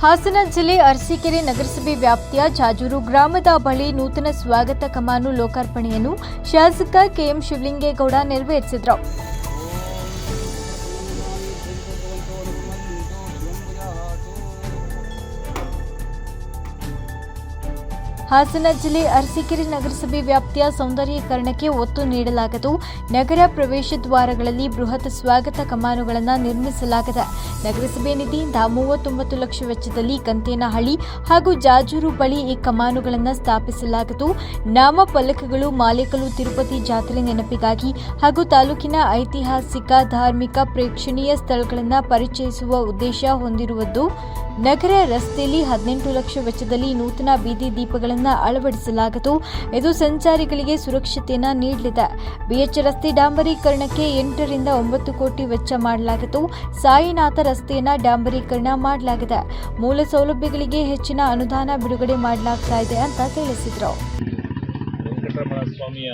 ಹಾಸನ ಜಿಲ್ಲೆ ಅರಸೀಕೆರೆ ನಗರಸಭೆ ವ್ಯಾಪ್ತಿಯ ಜಾಜೂರು ಗ್ರಾಮದ ಬಳಿ ನೂತನ ಸ್ವಾಗತ ಕಮಾನು ಲೋಕಾರ್ಪಣೆಯನ್ನು ಶಾಸಕ ಕೆಎಂ ಶಿವಲಿಂಗೇಗೌಡ ನೆರವೇರಿಸಿದರು. ಹಾಸನ ಜಿಲ್ಲೆ ಅರಸೀಕೆರೆ ನಗರಸಭೆ ವ್ಯಾಪ್ತಿಯ ಸೌಂದರ್ಯೀಕರಣಕ್ಕೆ ಒತ್ತು ನೀಡಲಾಗದು. ನಗರ ಪ್ರವೇಶ ದ್ವಾರಗಳಲ್ಲಿ ಬೃಹತ್ ಸ್ವಾಗತ ಕಮಾನುಗಳನ್ನು ನಿರ್ಮಿಸಲಾಗಿದೆ. ನಗರಸಭೆ ನಿಧಿಯಿಂದ ಮೂವತ್ತೊಂಬತ್ತು ಲಕ್ಷ ವೆಚ್ಚದಲ್ಲಿ ಕಂತೇನಹಳ್ಳಿ ಹಾಗೂ ಜಾಜೂರು ಬಳಿ ಈ ಕಮಾನುಗಳನ್ನು ಸ್ಥಾಪಿಸಲಾಗಿದ್ದು ನಾಮಫಲಕಗಳು ಮಾಲೇಕಲು ತಿರುಪತಿ ಜಾತ್ರೆ ನೆನಪಿಗಾಗಿ ಹಾಗೂ ತಾಲೂಕಿನ ಐತಿಹಾಸಿಕ, ಧಾರ್ಮಿಕ, ಪ್ರೇಕ್ಷಣೀಯ ಸ್ಥಳಗಳನ್ನು ಪರಿಚಯಿಸುವ ಉದ್ದೇಶ ಹೊಂದಿರುವುದು. ನಗರ ರಸ್ತೆಯಲ್ಲಿ ಹದಿನೆಂಟು ಲಕ್ಷ ವೆಚ್ಚದಲ್ಲಿ ನೂತನ ಬೀದಿ ದೀಪಗಳನ್ನು ಅಳವಡಿಸಲಾಗಿದ್ದು ಇದು ಸಂಚಾರಿಗಳಿಗೆ ಸುರಕ್ಷತೆಯನ್ನು ನೀಡಲಿದೆ. ಬಿಎಚ್ ರಸ್ತೆ ಡಾಂಬರೀಕರಣಕ್ಕೆ ಎಂಟರಿಂದ ಒಂಬತ್ತು ಕೋಟಿ ವೆಚ್ಚ ಮಾಡಲಾಗಿದ್ದು, ಸಾಯಿನಾಥ ರಸ್ತೆಯನ್ನು ಡಾಂಬರೀಕರಣ ಮಾಡಲಾಗಿದೆ. ಮೂಲ ಸೌಲಭ್ಯಗಳಿಗೆ ಹೆಚ್ಚಿನ ಅನುದಾನ ಬಿಡುಗಡೆ ಮಾಡಲಾಗ್ತಾ ಇದೆ ಅಂತ ತಿಳಿಸಿದರು. ಸ್ವಾಮಿಯ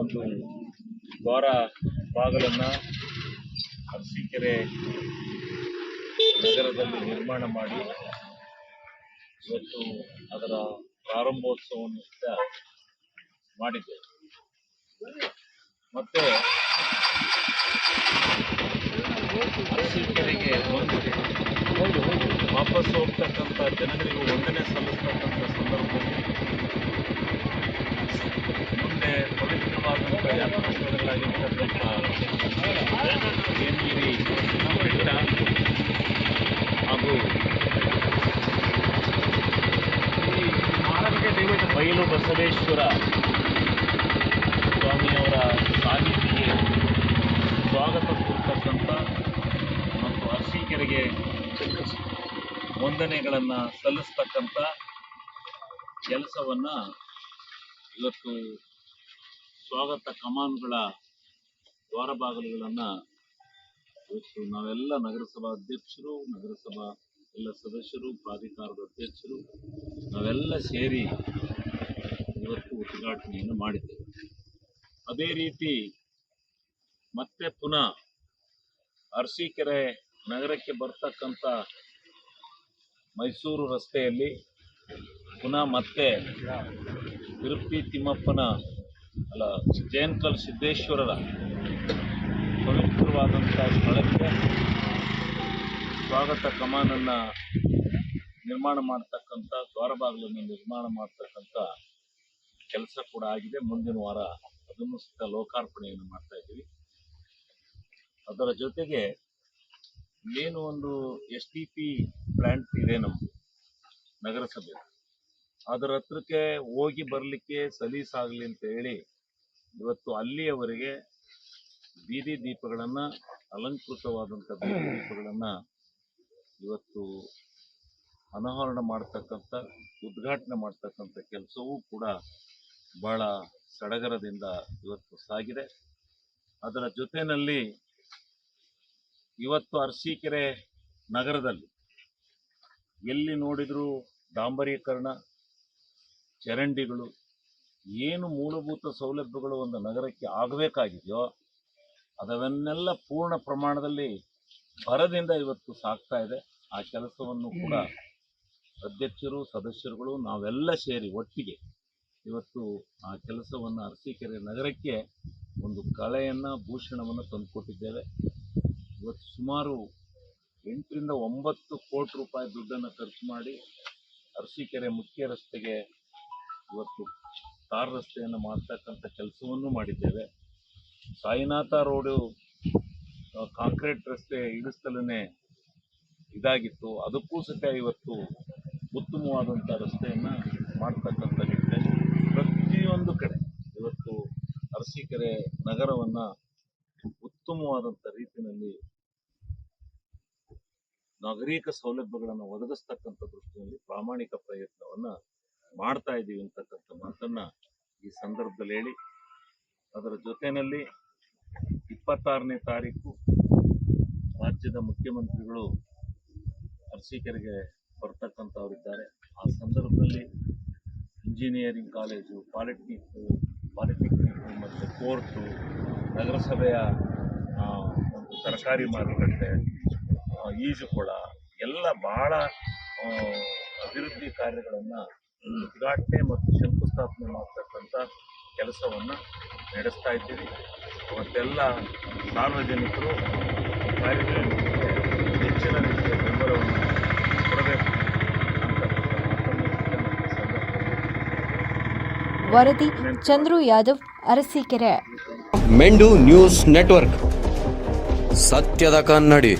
ಒಂದು ದ್ವಾರ ನಗರದಲ್ಲಿ ನಿರ್ಮಾಣ ಮಾಡಿ ಇವತ್ತು ಅದರ ಪ್ರಾರಂಭೋತ್ಸವವನ್ನು ಸಹ ಮಾಡಿದ್ದೇವೆ. ಮತ್ತೆ ಅರಸೀಕೆರೆಗೆ ವಾಪಸ್ ಹೋಗ್ತಕ್ಕಂಥ ಜನರಿಗೂ ವಂದನೆ ಸಲ್ಲಿಸ್ತಕ್ಕಂಥ ಸಂದರ್ಭದಲ್ಲಿ ಮುಂದೆ ಪವಿತ್ರವಾದಂಥ ಯಾತ್ರಾಸ್ಥಳಗಳಾಗಿರ್ತಕ್ಕಂಥ ಹೇಮಗಿರಿ ಬಸವೇಶ್ವರ ಸ್ವಾಮಿಯವರ ಸಾನ್ನಿಧ್ಯಕ್ಕೆ ಸ್ವಾಗತ ಕೊಡ್ತಕ್ಕಂಥ ಮತ್ತು ಅರಸೀಕೆರೆಗೆ ವಂದನೆಗಳನ್ನು ಸಲ್ಲಿಸ್ತಕ್ಕಂಥ ಕೆಲಸವನ್ನು ಇವತ್ತು ಸ್ವಾಗತ ಕಮಾನುಗಳ ದ್ವಾರ ಬಾಗಿಲುಗಳನ್ನು ಇವತ್ತು ನಾವೆಲ್ಲ ನಗರಸಭಾ ಅಧ್ಯಕ್ಷರು, ನಗರಸಭಾ ಎಲ್ಲ ಸದಸ್ಯರು, ಪ್ರಾಧಿಕಾರದ ಅಧ್ಯಕ್ಷರು, ನಾವೆಲ್ಲ ಸೇರಿ ಇವತ್ತು ಉದ್ಘಾಟನೆಯನ್ನು ಮಾಡಿದ್ದೇವೆ ಅದೇ ರೀತಿ ಮತ್ತೆ ಪುನಃ ಅರಸೀಕೆರೆ ನಗರಕ್ಕೆ ಬರ್ತಕ್ಕಂಥ ಮೈಸೂರು ರಸ್ತೆಯಲ್ಲಿ ಪುನಃ ಮತ್ತೆ ತಿರುಪತಿ ತಿಮ್ಮಪ್ಪನ, ಅಲ್ಲ, ಜಯಂತಲ್ ಸಿದ್ದೇಶ್ವರರ ಪವಿತ್ರವಾದಂಥ ಸ್ಥಳಕ್ಕೆ ಸ್ವಾಗತ ಕಮಾನನ್ನು ನಿರ್ಮಾಣ ಮಾಡ್ತಕ್ಕಂಥ, ದ್ವಾರಬಾಗಿಲನ್ನು ನಿರ್ಮಾಣ ಮಾಡ್ತಕ್ಕಂಥ ಕೆಲಸ ಕೂಡ ಆಗಿದೆ. ಮುಂದಿನ ವಾರ ಅದನ್ನು ಸಹ ಲೋಕಾರ್ಪಣೆಯನ್ನು ಮಾಡ್ತಾ ಇದ್ದೀವಿ. ಅದರ ಜೊತೆಗೆ ಏನು ಒಂದು ಎಸ್ ಟಿ ಪಿ ಪ್ಲಾಂಟ್ ಇದೆ ನಮ್ಮದು ನಗರಸಭೆ. ಅದರ ಹತ್ರಕ್ಕೆ ಹೋಗಿ ಬರಲಿಕ್ಕೆ ಸಲೀಸಾಗಲಿ ಅಂತ ಹೇಳಿ ಇವತ್ತು ಅಲ್ಲಿಯವರೆಗೆ ಬೀದಿ ದೀಪಗಳನ್ನು ಅಲಂಕೃತವಾದಂಥ ಬೀದಿ ದೀಪಗಳನ್ನು ಇವತ್ತು ಅನಾವರಣ ಮಾಡ್ತಕ್ಕಂಥ, ಉದ್ಘಾಟನೆ ಮಾಡ್ತಕ್ಕಂಥ ಕೆಲಸವೂ ಕೂಡ ಬಹಳ ಸಡಗರದಿಂದ ಇವತ್ತು ಸಾಗಿದೆ. ಅದರ ಜೊತೆಯಲ್ಲಿ ಇವತ್ತು ಅರಸೀಕೆರೆ ನಗರದಲ್ಲಿ ಎಲ್ಲಿ ನೋಡಿದರೂ ಡಾಂಬರೀಕರಣ ಚರಂಡಿಗಳು ಏನು ಮೂಲಭೂತ ಸೌಲಭ್ಯಗಳು ಒಂದು ನಗರಕ್ಕೆ ಆಗಬೇಕಾಗಿದೆಯೋ ಅದವನ್ನೆಲ್ಲ ಪೂರ್ಣ ಪ್ರಮಾಣದಲ್ಲಿ ಬರದಿಂದ ಇವತ್ತು ಸಾಗ್ತಾ ಇದೆ. ಆ ಕೆಲಸವನ್ನು ಕೂಡ ಅಧ್ಯಕ್ಷರು ಸದಸ್ಯರುಗಳು ನಾವೆಲ್ಲ ಸೇರಿ ಒಟ್ಟಿಗೆ ಇವತ್ತು ಆ ಕೆಲಸವನ್ನು ಅರಸೀಕೆರೆ ನಗರಕ್ಕೆ ಒಂದು ಕಳೆಯನ್ನು, ಭೂಷಣವನ್ನು ತಂದುಕೊಟ್ಟಿದ್ದೇವೆ ಇವತ್ತು ಸುಮಾರು ಎಂಟರಿಂದ ಒಂಬತ್ತು ಕೋಟಿ ರೂಪಾಯಿ ದುಡ್ಡನ್ನು ಖರ್ಚು ಮಾಡಿ ಅರಸೀಕೆರೆ ಮುಖ್ಯ ರಸ್ತೆಗೆ ಇವತ್ತು ಕಾರ್ ರಸ್ತೆಯನ್ನು ಮಾಡ್ತಕ್ಕಂಥ ಕೆಲಸವನ್ನು ಮಾಡಿದ್ದೇವೆ. ಸಾಯಿನಾಥ ರೋಡು ಕಾಂಕ್ರೀಟ್ ರಸ್ತೆ ಇಳಿಸ್ತಲೇ ಇದಾಗಿತ್ತು. ಅದಕ್ಕೂ ಸಹ ಇವತ್ತು ಉತ್ತಮವಾದಂಥ ರಸ್ತೆಯನ್ನು ಮಾಡ್ತಕ್ಕಂಥ ನಿಟ್ಟಿನಲ್ಲಿ ಪ್ರತಿಯೊಂದು ಕಡೆ ಇವತ್ತು ಅರಸೀಕೆರೆ ನಗರವನ್ನು ಉತ್ತಮವಾದಂಥ ರೀತಿಯಲ್ಲಿ ನಾಗರಿಕ ಸೌಲಭ್ಯಗಳನ್ನು ಒದಗಿಸ್ತಕ್ಕಂಥ ದೃಷ್ಟಿಯಲ್ಲಿ ಪ್ರಾಮಾಣಿಕ ಪ್ರಯತ್ನವನ್ನು ಮಾಡ್ತಾ ಇದ್ದೀವಿ ಅಂತಕ್ಕಂಥ ಮಾತನ್ನ ಈ ಸಂದರ್ಭದಲ್ಲಿ ಹೇಳಿ. ಅದರ ಜೊತೆಯಲ್ಲಿ ಇಪ್ಪತ್ತಾರನೇ ತಾರೀಕು ರಾಜ್ಯದ ಮುಖ್ಯಮಂತ್ರಿಗಳು ಅರಸೀಕೆರೆಗೆ ಬರ್ತಕ್ಕಂಥವರಿದ್ದಾರೆ. ಆ ಸಂದರ್ಭದಲ್ಲಿ ಇಂಜಿನಿಯರಿಂಗ್ ಕಾಲೇಜು, ಪಾಲಿಟೆಕ್ನಿಕ್ ಪಾಲಿಟೆಕ್ನಿಕ್ ಮತ್ತು ಕೋರ್ಟು, ನಗರಸಭೆಯ ಒಂದು ತರಕಾರಿ ಮಾರುಕಟ್ಟೆ ಈಜುಕೊಳ ಎಲ್ಲ ಭಾಳ ಅಭಿವೃದ್ಧಿ ಕಾರ್ಯಗಳನ್ನು ಉದ್ಘಾಟನೆ ಮತ್ತು ಶಂಕುಸ್ಥಾಪನೆ ಮಾಡ್ತಕ್ಕಂಥ ಕೆಲಸವನ್ನು ನಡೆಸ್ತಾ ಇದ್ದೀವಿ. ಅವತ್ತೆಲ್ಲ ಸಾರ್ವಜನಿಕರು ಕಾರ್ಯಕ್ರಮಕ್ಕೆ ಹೆಚ್ಚಿನ ರೀತಿಯ ಬೆಂಬಲವನ್ನು ಕೊಡಬೇಕು ಅಂತಕ್ಕಂಥ ಮಾತನ್ನು ಈ ಸಂದರ್ಭದಲ್ಲಿ ವರದಿ ಚಂದ್ರು ಯಾದವ್ ಅರಸೀಕೆರೆ. ಮೆಂಡು ನ್ಯೂಸ್ ನೆಟ್ವರ್ಕ್. ಸತ್ಯದ ಕನ್ನಡಿ.